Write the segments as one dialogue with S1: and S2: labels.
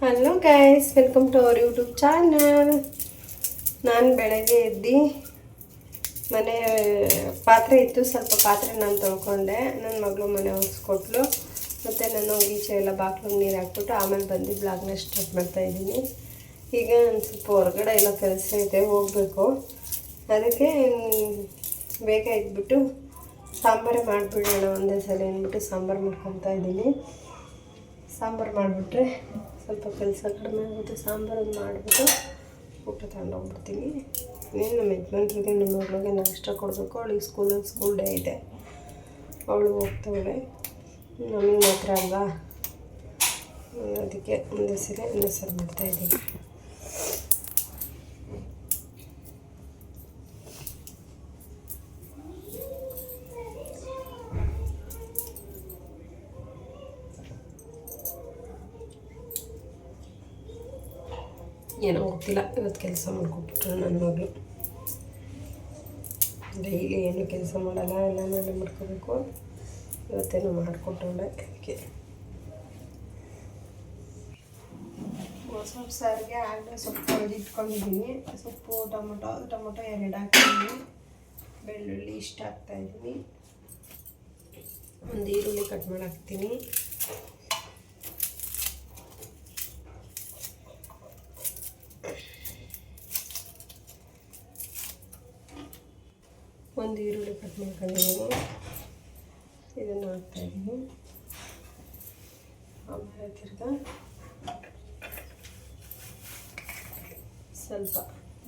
S1: Hello guys welcome to our YouTube channel ನಾನು ಬೆಳಗ್ಗೆ ಎದ್ದು ಮನೆ, ಪಾತ್ರೆ ಇತ್ತು, ಸ್ವಲ್ಪ ಪಾತ್ರೆ ನಾನು ತೊಳ್ಕೊಂಡೆ. ನನ್ನ ಮಗಳು ಮನೆ ಒರೆಸ್ಕೊಟ್ಲು. ಮತ್ತು ನಾನು ಈಚೆ ಎಲ್ಲ ಬಾಕ್ಲಿಗೆ ನೀರು ಹಾಕ್ಬಿಟ್ಟು ಆಮೇಲೆ ಬಂದು ಬ್ಲಾಗ್ನ ಸ್ಟಾರ್ಟ್ ಮಾಡ್ತಾಯಿದ್ದೀನಿ ಈಗ ನಾನು ಸ್ವಲ್ಪ ಹೊರಗಡೆ ಎಲ್ಲ ಕೆಲಸ ಇದೆ, ಹೋಗಬೇಕು. ಅದಕ್ಕೆ ಬೇಗ ಇದ್ಬಿಟ್ಟು ಸಾಂಬಾರೇ ಮಾಡಿಬಿಡೋಣ ಒಂದೇ ಸಲ ಅಂದ್ಬಿಟ್ಟು ಸಾಂಬಾರು ಮಾಡ್ಕೊತಾ ಇದ್ದೀನಿ. ಸಾಂಬಾರು ಮಾಡಿಬಿಟ್ರೆ ಸ್ವಲ್ಪ ಕೆಲಸ ಕಡಿಮೆ ಆಗುತ್ತೆ, ಸಾಂಬಾರು ಮಾಡಿಬಿಟ್ಟು ಊಟ ತಗೊಂಡೋಗ್ಬಿಡ್ತೀನಿ. ಇನ್ನೇನು ನಮ್ಮ ಯಜಮಾನ್ರಿಗೆ, ನಮ್ಮ ಮಗಳಿಗೆ ನಾಷ್ಟ ಕೊಡಬೇಕು. ಅವಳಿಗೆ ಸ್ಕೂಲಲ್ಲಿ ಸ್ಕೂಲ್ ಡೇ ಇದೆ. ಅವಳು ಹೋಗ್ತಾಳೆ. ನಮಗೆ ಮಾತ್ರ ಅಲ್ವಾ? ಅದಕ್ಕೆ ಒಂದು ಸರಿ ಒಂದು ಸರಿ ಮಾಡ್ತಾಯಿದ್ದೀನಿ ಏನೋ ಗೊತ್ತಿಲ್ಲ. ಇವತ್ತು ಕೆಲಸ ಮಾಡ್ಕೊಬಿಟ್ರು ನನ್ನ ಮಗಳು. ಡೈಲಿ ಏನು ಕೆಲಸ ಮಾಡಲ್ಲ, ಎಲ್ಲ ನಾನೇ ಮಾಡ್ಕೋಬೇಕು. ಇವತ್ತೇನು ಮಾಡಿಕೊಟ್ಟವಳೆ ಅದಕ್ಕೆ ಸೊಪ್ಪು ಸಾರಿಗೆ ಆಗಲೇ ಸೊಪ್ಪು ಇಟ್ಕೊಂಡಿದ್ದೀನಿ. ಸೊಪ್ಪು, ಟೊಮೊಟೊ ಟೊಮೊಟೊ ಎರಡು ಹಾಕ್ತೀನಿ. ಬೆಳ್ಳುಳ್ಳಿ ಇಷ್ಟ ಹಾಕ್ತಾಯಿದ್ದೀನಿ ಒಂದು ಈರುಳ್ಳಿ ಕಟ್ ಮಾಡಿ ಹಾಕ್ತೀನಿ. ಒಂದು ಈರುಳ್ಳಿ ಕಟ್ ಮಾಡ್ಕೊಂಡಿದ್ದೀನಿ. ಇದನ್ನು ಹಾಕ್ತಾಯಿದ್ದೀನಿ ಆಮೇಲೆ ತಿರ್ಗಾ ಸ್ವಲ್ಪ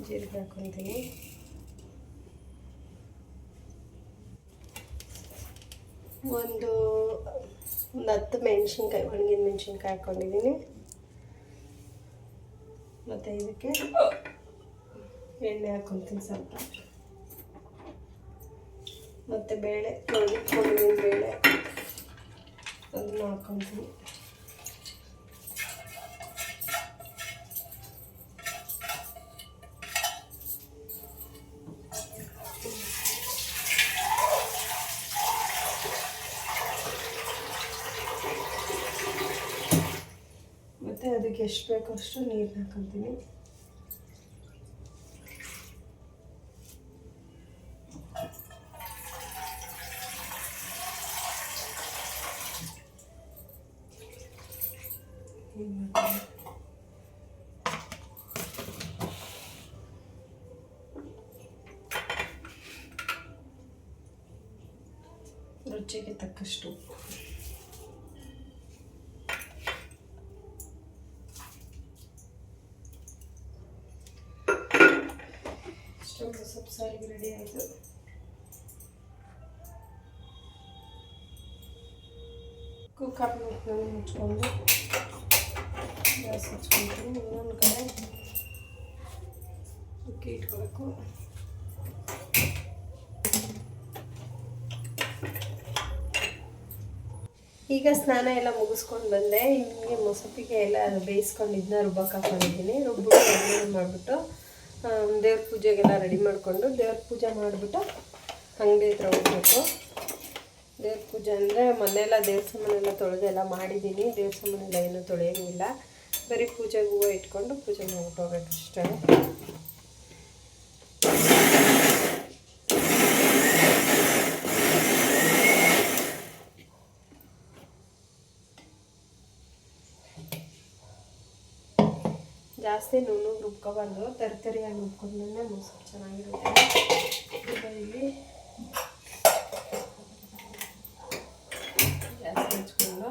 S1: ಜೀರಿಗೆ ಹಾಕ್ಕೊತೀನಿ. ಒಂದು ಒಂದು ಹತ್ತು ಮೆಣಸಿನ್ಕಾಯಿ, ಒಣಗಿದ ಮೆಣಸಿನ್ಕಾಯಿ ಹಾಕ್ಕೊಂಡಿದ್ದೀನಿ. ಮತ್ತು ಇದಕ್ಕೆ ಎಣ್ಣೆ ಹಾಕ್ಕೊತೀನಿ ಸ್ವಲ್ಪ. ಮತ್ತು ಬೇಳೆ ತೊಳೆದಿಟ್ಕೊಂಡಿದ್ದೀನಿ ಬೇಳೆ. ಅದನ್ನು ಹಾಕ್ಕೊತೀನಿ ಮತ್ತು ಅದಕ್ಕೆ ಎಷ್ಟು ಬೇಕೋ ಅಷ್ಟು ನೀರು ಹಾಕ್ಕೊತೀನಿ ರುಚಿಗೆ ತಕ್ಕಷ್ಟು ಉಪ್ಪು. ಇಷ್ಟೊಂದು ಸೊಪ್ಪು ಸಾರಿಗೆ ರೆಡಿ ಆಯಿತು ಕುಕ್ಕರ್ ಮುಚ್ಕೊಂಡು ಗ್ಯಾಸ್ ಇನ್ನೊಂದು ಕಡೆ ಅಕ್ಕಿ ಇಟ್ಕೊಬೇಕು ಈಗ ಸ್ನಾನ ಎಲ್ಲ ಮುಗಿಸ್ಕೊಂಡು ಬಂದೆ. ಹಿಂಗೆ ಮೊಸಪಿಗೆ ಎಲ್ಲ ಬೇಯಿಸ್ಕೊಂಡಿದ್ದನ್ನ ರುಬ್ಬಕ್ಕೆ ಹಾಕೊಂಡಿದ್ದೀನಿ. ಎಣ್ಣೆ ಮಾಡಿಬಿಟ್ಟು ದೇವ್ರ ಪೂಜೆಗೆಲ್ಲ ರೆಡಿ ಮಾಡಿಕೊಂಡು ದೇವ್ರ ಪೂಜೆ ಮಾಡಿಬಿಟ್ಟು ಅಂಗಡಿ ಹತ್ರ ಹೋಗ್ಬೇಕು. ದೇವ್ರ ಪೂಜೆ ಅಂದರೆ ಮನೆಯೆಲ್ಲ ದೇವ್ರ ಸಾಮಾನೆಲ್ಲ ತೊಳೆದೆಲ್ಲ ಮಾಡಿದ್ದೀನಿ. ದೇವ್ರ ಸಾಮಾನೆಲ್ಲ ಏನೂ ತೊಳೆಯೋಂಗಿಲ್ಲ. ಬರೀ ಪೂಜೆಗೆ ಹೂವು ಇಟ್ಕೊಂಡು ಪೂಜೆಗೆ ಹೋಗ್ಬೇಕು ಅಷ್ಟೇ. ಜಾಸ್ತಿ ನೂನು ರುಬ್ಕೋಬಾರ್ದು. ತರಿತರಿಯಾಗಿ ರುಬ್ಕೊಂಡ್ರೆ ಮೊಸರು ಚೆನ್ನಾಗಿರುತ್ತೆ. ಇಲ್ಲಿ ಗ್ಯಾಸ್ ಹಚ್ಕೊಂಡು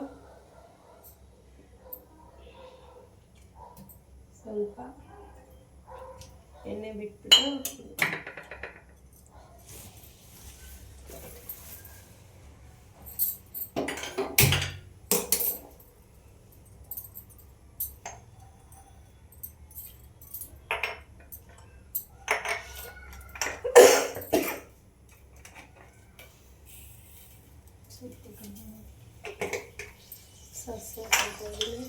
S1: ಸ್ವಲ್ಪ ಎಣ್ಣೆ ಬಿಟ್ಬಿಟ್ಟು ಸ್ವಲ್ಪ ಸಾಸಿವೆ ಹಾಕ್ತಾಯಿದ್ದೀನಿ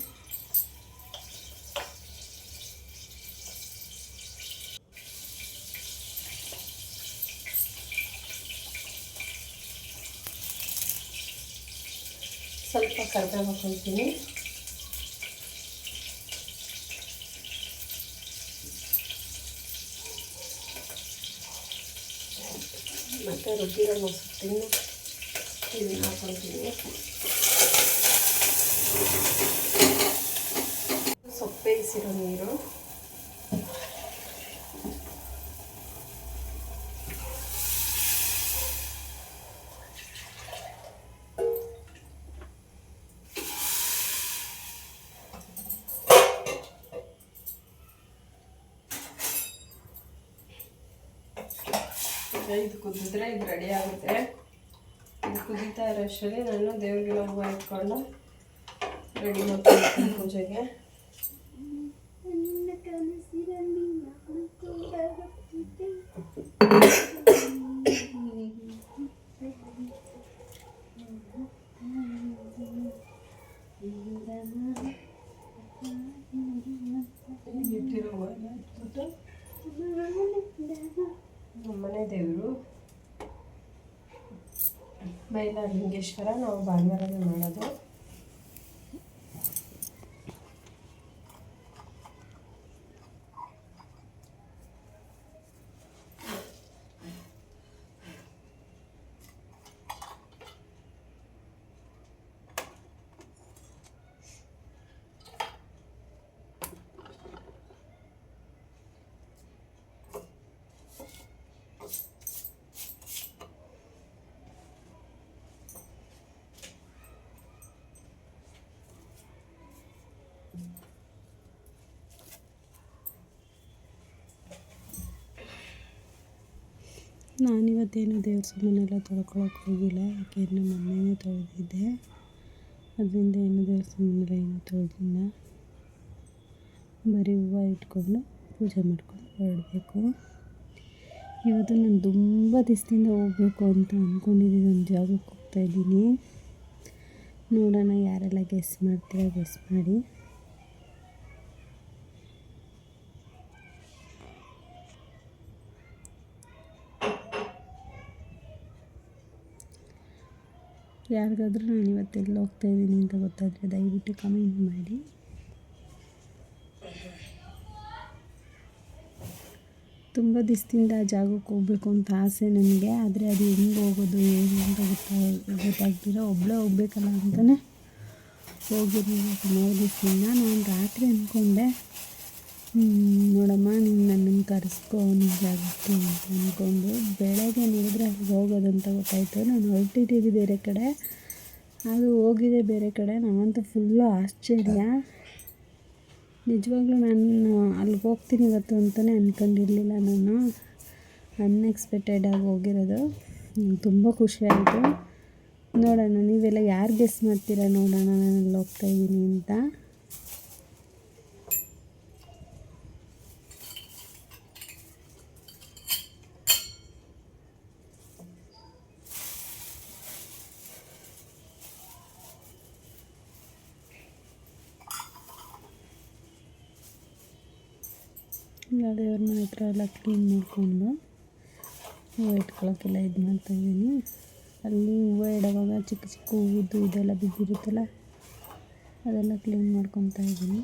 S1: esta carta vamos a imprimir. Pero quiero los sostenidos y vamos a imprimir. ಇದು ಕುದಿದ್ರೆ ಇದು ರೆಡಿ ಆಗುತ್ತೆ. ಇದು ಕುದೀತಾ ಇರೋ ಅಷ್ಟರಲ್ಲಿ ನಾನು ದೇವ್ರಿಗೆ ಹೂವು ಇಟ್ಕೊಂಡು ರೆಡಿ ಮಾಡ್ತೀನಿ ಪೂಜೆಗೆ. ಇಟ್ಟಿರೋ
S2: ನಾನಿವತ್ತೇನು ದೇವ್ರ ಸಾಮಾನೆಲ್ಲ ತೊಳ್ಕೊಳಕ್ಕೆ ಹೋಗಿಲ್ಲ ಯಾಕೆಂದರೆ ಮೊನ್ನೆನೇ ತೊಳೆದಿದ್ದೆ. ಅದರಿಂದ ಏನು ದೇವ್ರ ಸಾಮಾನೆಲ್ಲ ಏನು ತೊಳೆದಿಲ್ಲ. ಬರೀ ಹೂವು ಇಟ್ಕೊಂಡು ಪೂಜೆ ಮಾಡ್ಕೊಂಡು ಹೊರಡಬೇಕು. ಇವತ್ತು ನಾನು ತುಂಬ ದಿವಸದಿಂದ ಹೋಗಬೇಕು ಅಂತ ಅಂದ್ಕೊಂಡಿದ್ದೀನಿ ಒಂದು ಜಾಗಕ್ಕೆ ಹೋಗ್ತಾಯಿದ್ದೀನಿ ನೋಡೋಣ, ಯಾರೆಲ್ಲ ಗೆಸ್ ಮಾಡ್ತೀರಾ ಗೆಸ್ ಮಾಡಿ. ಯಾರಿಗಾದ್ರೂ ನಾನು ಇವತ್ತೆಲ್ಲ ಹೋಗ್ತಾಯಿದ್ದೀನಿ ಅಂತ ಗೊತ್ತಾದರೆ ದಯವಿಟ್ಟು ಕಮೆಂಟ್ ಮಾಡಿ. ತುಂಬ ದಿವಸದಿಂದ ಆ ಜಾಗಕ್ಕೆ ಹೋಗ್ಬೇಕು ಅಂತ ಆಸೆ ನನಗೆ, ಆದರೆ ಅದು ಹೆಂಗೆ ಹೋಗೋದು, ಏನು ಅಂತ ಗೊತ್ತಾ ಗೊತ್ತಾಗ್ತಿಲ್ಲ ಒಬ್ಬಳೇ ಹೋಗ್ಬೇಕಲ್ಲ ಅಂತಲೇ ಹೋಗಿರಲಿಲ್ಲ ಸುಮಾರು ದಿವಸದಿಂದ ನಾನು ರಾತ್ರಿ ಅಂದ್ಕೊಂಡೆ ನೋಡಮ್ಮ, ನೀನು ನನ್ನನ್ನು ಕರೆಸ್ಕೋ ನಿಜಾಗುತ್ತೆ ಅಂತ ಅಂದ್ಕೊಂಡು ಬೆಳಗ್ಗೆ ನೋಡಿದ್ರೆ ಹೋಗೋದಂತ ಗೊತ್ತಾಯಿತು. ನಾನು ಹೊರಟಿದ್ದೀವಿ ಬೇರೆ ಕಡೆ. ಅದು ಹೋಗಿದೆ ಬೇರೆ ಕಡೆ. ನಾನಂತೂ ಫುಲ್ಲು ಆಶ್ಚರ್ಯ. ನಿಜವಾಗ್ಲೂ ನಾನು ಅಲ್ಲಿಗೆ ಹೋಗ್ತೀನಿ ಇವತ್ತು ಅಂತಲೇ ಅಂದ್ಕೊಂಡಿರಲಿಲ್ಲ ನಾನು. ಅನ್ಎಕ್ಸ್ಪೆಕ್ಟೆಡಾಗಿ ಹೋಗಿರೋದು. ತುಂಬ ಖುಷಿಯಾಯಿತು ನೋಡೋಣ, ನೀವೆಲ್ಲ ಯಾರು ಗೆಸ್ ಮಾಡ್ತೀರಾ ನೋಡೋಣ ನಾನು ಅಲ್ಲಿ ಹೋಗ್ತಾಯಿದ್ದೀನಿ ಅಂತ. ಇಲ್ಲ ದೇವ್ರ ಮನೆ ಹತ್ರ ಎಲ್ಲ ಕ್ಲೀನ್ ಮಾಡಿಕೊಂಡು ಹೂವು ಇಟ್ಕೊಳ್ಳೋಕ್ಕೆಲ್ಲ ಇದು ಮಾಡ್ತಾಯಿದ್ದೀನಿ ಅಲ್ಲಿ ಹೂವು ಇಡೋವಾಗ ಚಿಕ್ಕ ಚಿಕ್ಕ ಹೂವಿದ್ದು ಇದೆಲ್ಲ ಬಿದ್ದಿರುತ್ತಲ್ಲ, ಅದೆಲ್ಲ ಕ್ಲೀನ್ ಮಾಡ್ಕೊತಾ ಇದ್ದೀನಿ.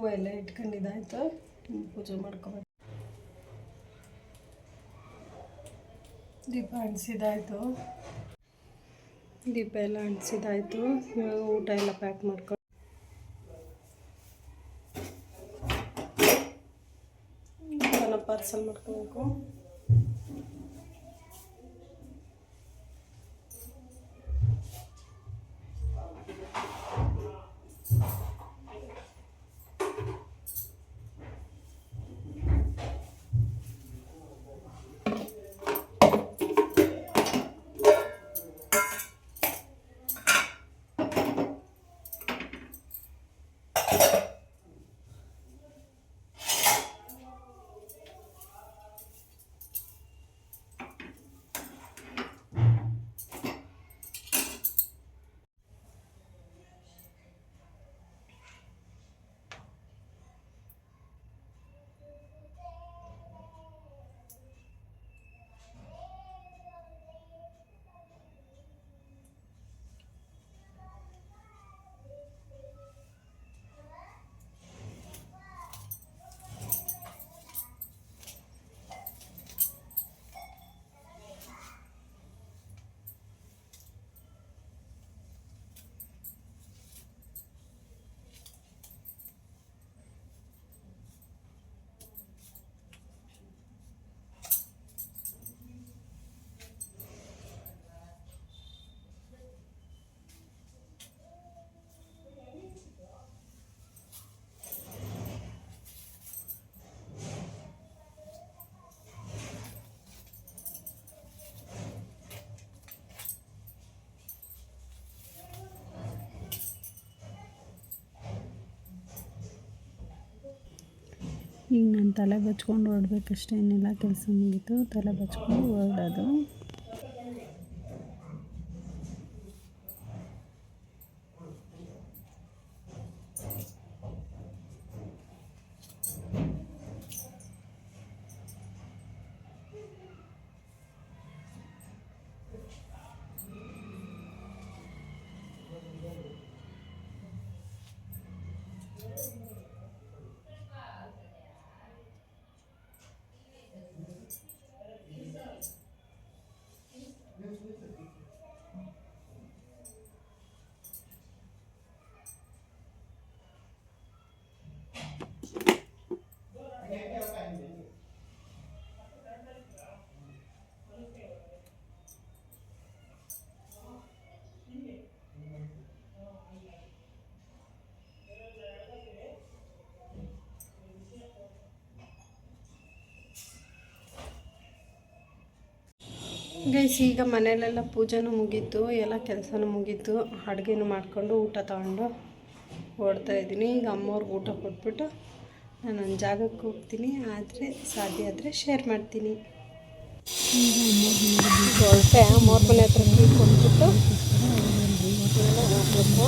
S1: ಹೂವು ಎಲ್ಲ ಇಟ್ಕೊಂಡಿದ್ದಾಯ್ತು. ಪೂಜೆ ಮಾಡ್ಕೋಬೇಕು. ದೀಪ ಅಂಟಿಸಿದಾಯ್ತು ದೀಪ ಎಲ್ಲ ಅಂಟಿಸಿದಾಯ್ತು ಇವಾಗ ಊಟ ಎಲ್ಲ ಪ್ಯಾಕ್ ಮಾಡ್ಕೊಂಡು ಪಾರ್ಸಲ್ ಮಾಡ್ಕೋಬೇಕು.
S2: ಈಗ ನಾನು ತಲೆ ಬಚ್ಕೊಂಡು ಹೊರಡ್ಬೇಕಷ್ಟೇ ಇನ್ನೆಲ್ಲ ಕೆಲಸ ಮುಗೀತು. ತಲೆ ಬಚ್ಕೊಂಡು ಹೊರಡೋದು
S1: ಗೈಸ್, ಈಗ ಮನೇಲೆಲ್ಲ ಪೂಜೆನೂ ಮುಗೀತು, ಎಲ್ಲ ಕೆಲಸನೂ ಮುಗೀತು. ಅಡುಗೆನೂ ಮಾಡಿಕೊಂಡು ಊಟ ತಗೊಂಡು ಓಡ್ತಾ ಇದ್ದೀನಿ. ಈಗ ಅಮ್ಮವ್ರಿಗೆ ಊಟ ಕೊಟ್ಬಿಟ್ಟು ನಾನು ಒಂದು ಜಾಗಕ್ಕೆ ಹೋಗ್ತೀನಿ. ಆದರೆ, ಸಾಧ್ಯ ಆದರೆ ಶೇರ್ ಮಾಡ್ತೀನಿ. ಹೊರಟೆ ಅಮ್ಮವ್ರ ಮನೆ ಹತ್ರ ಕೀ ಕೊಟ್ಬಿಟ್ಟು ಹೋಗ್ಬೇಕು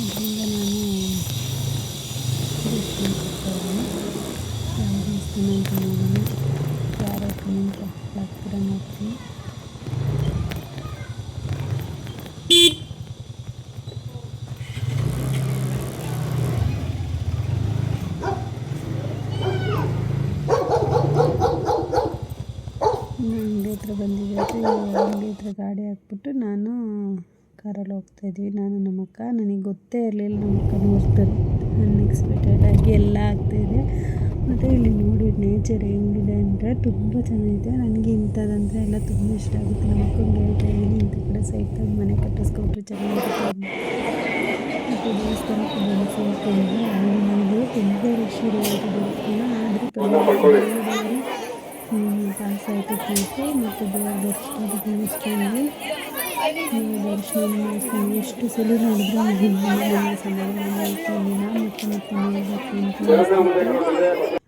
S2: ಅದರಿಂದ ನಾನು ಯಾವ ಮಾಡಿ ಯಾರು ಕಮೆಂಟ್ ಹಾಕ್ತೀರ ನೋಡ್ತೀನಿ ಅಂಗಡಿ ಹತ್ರ ಗಾಡಿ ಹಾಕ್ಬಿಟ್ಟು ನಾನು ಕಾರಲ್ಲಿ ಹೋಗ್ತಾ ಇದ್ವಿ ನಾನು ನಮ್ಮಕ್ಕ, ನನಗೆ ಗೊತ್ತೇ ಇರಲಿಲ್ಲ ನಮ್ಮ ಅನ್ಎಕ್ಸ್ಪೆಕ್ಟೆಡ್ ಆಗಿ ಎಲ್ಲ ಆಗ್ತಾಯಿದೆ ಮತ್ತು ಇಲ್ಲಿ ನೋಡಿ ನೇಚರ್ ಹೆಂಗಿದೆ ಅಂದರೆ ತುಂಬ ಚೆನ್ನಾಗಿದೆ. ನನಗೆ ಇಂಥದ್ದಂದರೆ ಎಲ್ಲ ತುಂಬ ಇಷ್ಟ ಆಗುತ್ತೆ. ನಮ್ಮ ಅಕ್ಕಂಗೆ ಹೇಳ್ತಾ ಇದ್ದೀನಿ, ಇಂಥ ಕಡೆ ಸೈಡ್ದಾಗ ಮನೆ ಕಟ್ಟಿಸ್ಕೊಟ್ರೆ ಚೆನ್ನಾಗಿರುತ್ತೆ. ಮತ್ತು ದೇವಸ್ಥಾನಕ್ಕೆ ಬಂದು ಸೇರಿಕೊಂಡು ಅಲ್ಲಿ ನನಗೆ ತುಂಬ ರಶ್ ಇರೋದು ದೇವಸ್ಥಾನ. ಆದರೆ ಪರವಾಗಿಲ್ಲ ಪಾಸ್ ಆಯಿತು ಪ್ಲೇಸು ಮತ್ತು ದೇವರ ದರ್ಶನ ಮುಗಿಸ್ಕೊಂಡು ನೀವು ದರ್ಶನ ಮಾಡಿಸ್ಕೊಂಡು ಎಷ್ಟು ಸಲ ನೋಡಿದ್ರೆ ನನಗೆ ಸಮಾಧಾನ ಮತ್ತೆ ಮತ್ತೆ ನೋಡಬೇಕು ಅಂತ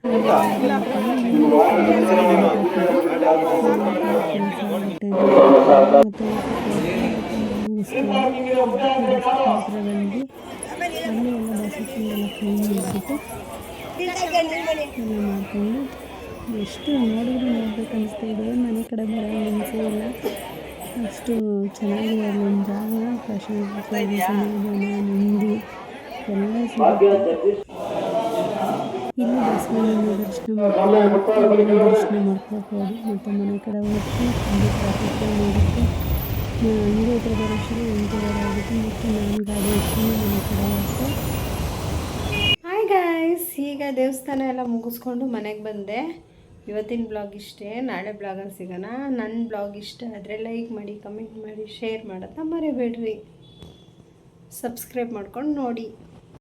S2: ಎಷ್ಟು ನೋಡಿದ್ರು ನೋಡ್ಬೇಕು ಅನಿಸ್ತಾ ಇದೆ. ಮನೆ ಕಡೆ ಬರೋ ಮನಸ್ಸೇ ಇಲ್ಲ ಅಷ್ಟು ಚೆನ್ನಾಗಿದೆ ಅಲ್ಲೊಂದು ಜಾಗ ಪ್ರಶಾಂತ ನೆಮ್ಮದಿ ಎಲ್ಲ ಇಲ್ಲಿ ಬಸವಣ್ಣನ ದರ್ಶನ ಮಾಡ್ಕೊಂಡು ದರ್ಶನ ಮಾಡ್ಕೋಬೋದು ಮತ್ತು ಮನೆ ಕಡೆ ಹೋಗ್ತೀವಿ ಅಲ್ಲಿ ಟ್ರಾಫಿಕ್ ಇರುತ್ತೆ ಅಂಗಡಿ ಹತ್ರ ಬರೋಷ್ಟರಲ್ಲಿ ಎಂಟೂವರೆ ಆಗುತ್ತೆ ಮತ್ತು ನಾನು ಗಾಡಿ ಎತ್ಕೊಂಡು ಮನೆ ಕಡೆ ಹೋಗ್ತೆ
S1: ಹಾಯ್ ಗಾಯ್ಸ್ ಈಗ ದೇವಸ್ಥಾನ ಎಲ್ಲ ಮುಗಿಸ್ಕೊಂಡು ಮನೆಗೆ ಬಂದೆ. ಇವತ್ತಿನ ಬ್ಲಾಗ್ ಇಷ್ಟೇ. ನಾಳೆ ಬ್ಲಾಗಲ್ಲಿ ಸಿಗೋಣ. ನನ್ನ ಬ್ಲಾಗ್ ಇಷ್ಟ ಆದರೆ ಲೈಕ್ ಮಾಡಿ ಕಮೆಂಟ್ ಮಾಡಿ ಶೇರ್ ಮಾಡೋದನ್ನ ಮರಿಬೇಡ್ರಿ. ಸಬ್ಸ್ಕ್ರೈಬ್ ಮಾಡ್ಕೊಂಡು ನೋಡಿ.